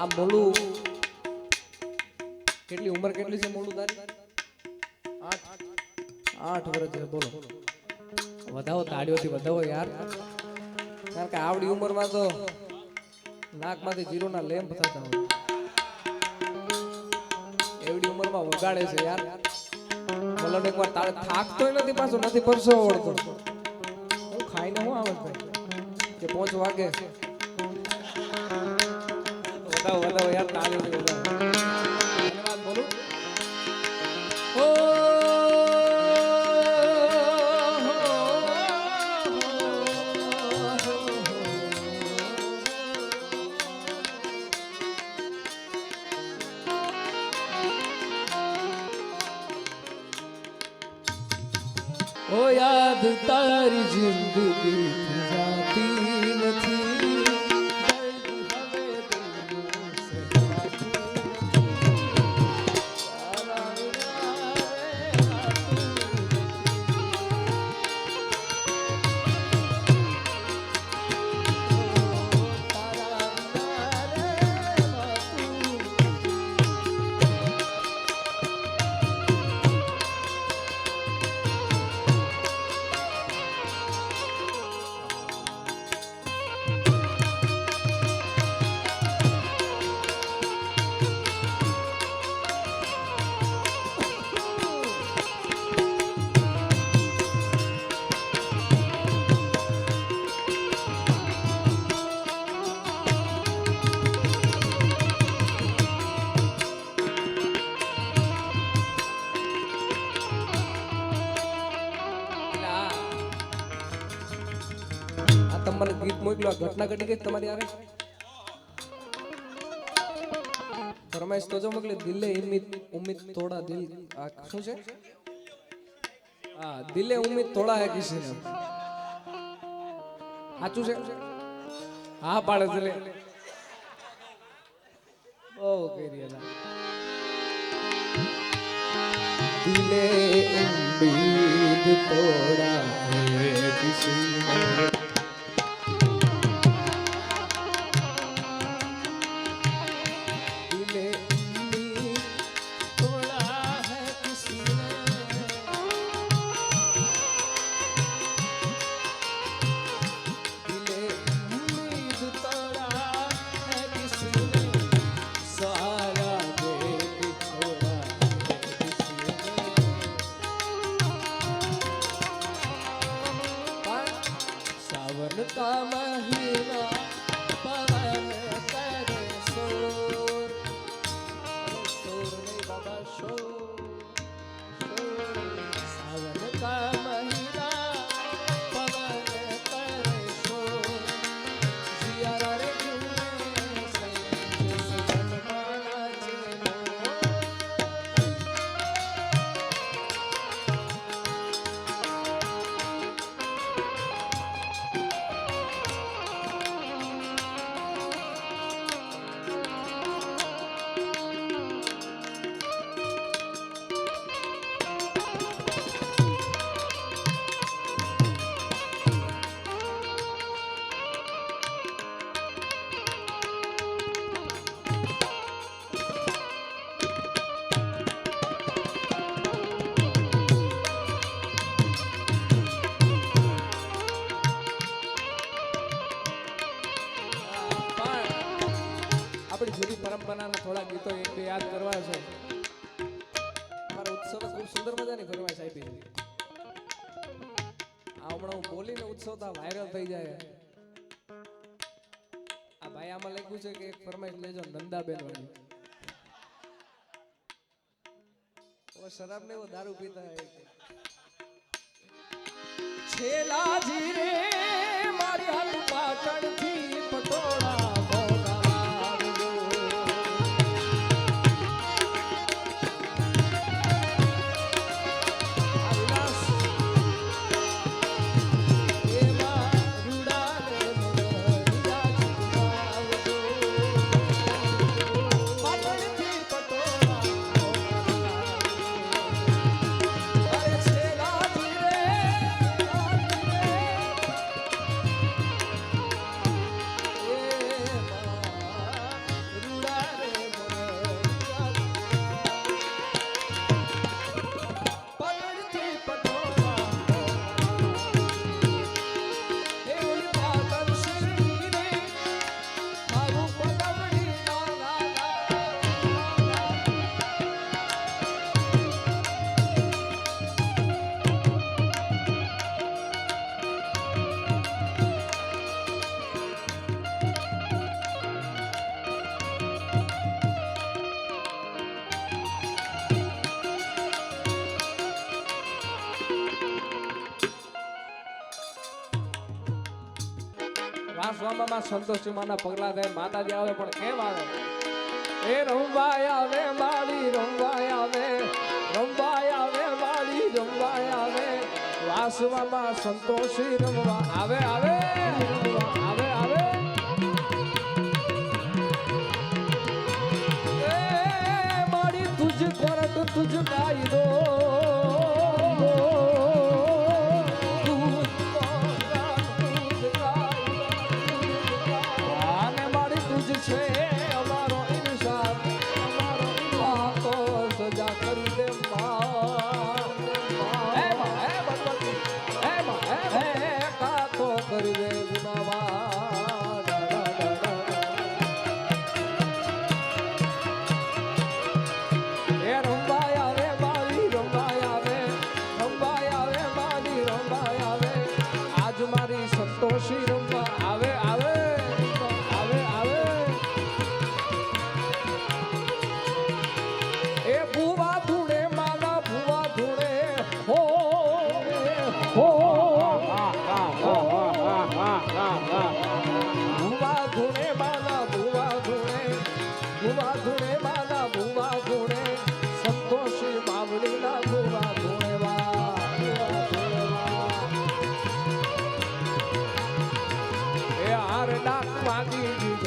આ મોલું કેટલી ઉંમર કેટલી છે મોલું તારી? આઠ વર્ષ છે, બોલો. વધાવો તાળીઓથી વધાવો યાર. કારણ કે આવડી ઉંમરમાં તો નાકમાંથી જીરોના લેમ્પ થતા હોય. એવડી ઉંમરમાં વગાડે છે યાર. મલન એકવાર તારે થાકતો નથી, પાછો નથી પરસો આવડતો હું ખાઈને હું આવે કે પોંચ વાગે વધાવો બતાવો યાર તાળી ધન્યવાદ બોલું ઓ યાદ તારી જિંદગી આ તમને ગીત મોકલ્યો. ઘટના ઘટી ગઈ તમારી યારે ફરમાઈશ તો જો મોકલી, દિલે ઉમ્મીદ ઉમ્મીદ થોડા દિલ. આ શું છે? હા, દિલે ઉમ્મીદ થોડા હે કિસી ને સાચું છે? હા, પાડે છે ઓ બહુ કરી દિલે ઉમ્મીદ થોડા હે કિસી ઉત્સવ ખૂબ સુંદર મજાની ફરમાઈશ આપી છે. આ હમણાં હું બોલીને ઉત્સવ તો વાયરલ થઈ જાય. આ ભાઈ આમાં લખ્યું છે કે એક ફરમાઈશ લેજો નંદાબેન વાળી. શરાબ ને એવો દારૂ પીતા હોય. વાસવામાં સંતોષી માના પગલા થાય માતાજી આવે, પણ કેમ આવે? એ રમવાય આવે, માળી રમવાય આવે રમવાય આવે, માળી રમવાય આવે. વાસવામાં સંતોષી રમવા આવે આવે.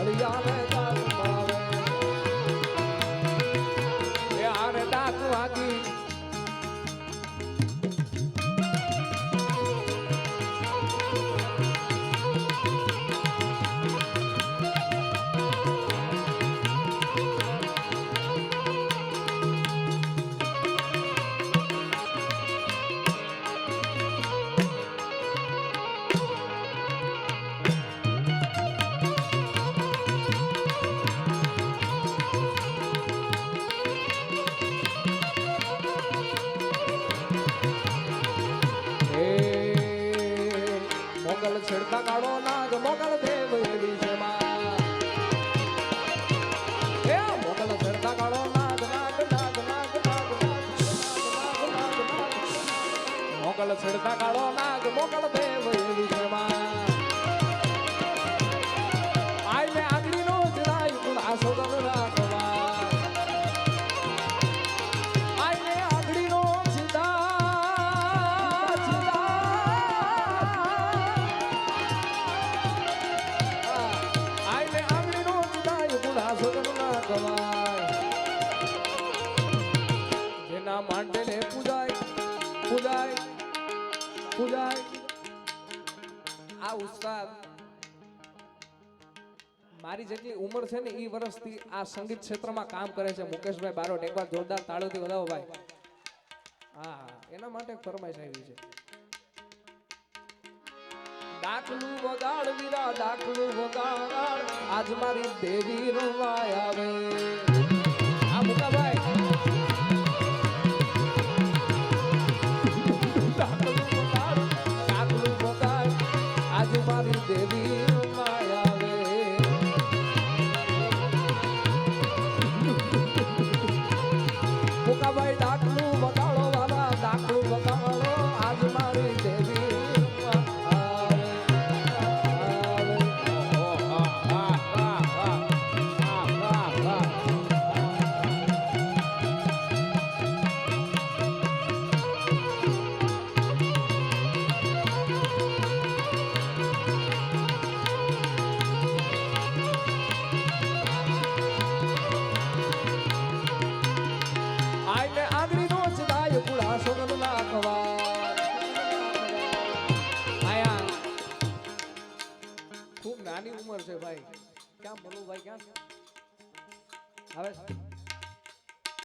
Hallelujah. છેડતા કાળો નાગ મોગલ દેવ એવી છે માં મોગલ છેડતા કાળો નાગ નાગ નાગ નાગ નાગ નાગ મોગલ છેડતા દેવ ઉંમર છે ને એ વર્ષથી આ સંગીત ક્ષેત્રમાં કામ કરે છે. મુકેશભાઈ બારોટ એકવાર જોરદાર તાળોથી વધાવો ભાઈ. હા, એના માટે ફરમાઈશ આવી છે. ડાકલું વગાડ વીરા ડાકલું વગાડ આજ મારી દેવી રૂવાય આવે. આ મુકાભાઈ.